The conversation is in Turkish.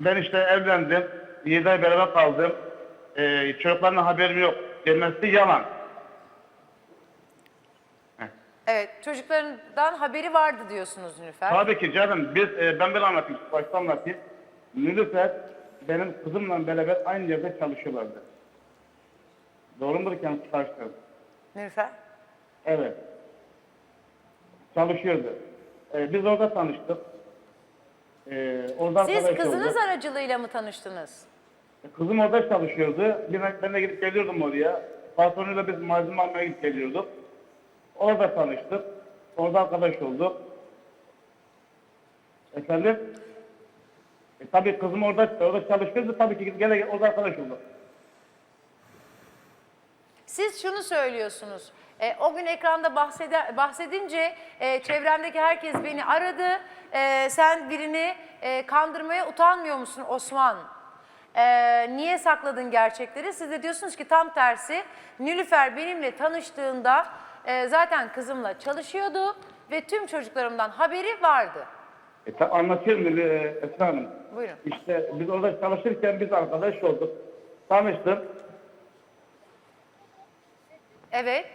Ben işte evlendim. 7 ay beraber kaldım. Ee, çocuklarımla haberim yok. Demesi yalan. Evet, çocuklarından haberi vardı diyorsunuz Nilüfer. Tabii ki canım. Biz, e, ben bir anlatayım. Başta anlatayım. Nilüfer benim kızımla beraber aynı yerde çalışıyorlardı. Doğru mudur kendisi? Nilüfer. Evet. Çalışıyordu. Ee, biz orada tanıştık. Ee, orada Siz arkadaş kızınız olduk. aracılığıyla mı tanıştınız? Kızım orada çalışıyordu. Bir, ben de gidip geliyordum oraya. Patronuyla biz malzeme almaya gidip geliyorduk. Orada tanıştık. Orada arkadaş olduk. Efendim? E, tabii kızım orada orada çalışıyordu. Tabii ki gene orada arkadaş olduk. Siz şunu söylüyorsunuz. E, o gün ekranda bahsede, bahsedince e, çevremdeki herkes beni aradı. E, sen birini e, kandırmaya utanmıyor musun Osman? E, niye sakladın gerçekleri? Siz de diyorsunuz ki tam tersi. Nilüfer benimle tanıştığında e, zaten kızımla çalışıyordu ve tüm çocuklarımdan haberi vardı. E, ta, anlatıyorum e, Esra Hanım. Buyurun. İşte biz orada çalışırken biz arkadaş olduk. Tanıştık. Evet.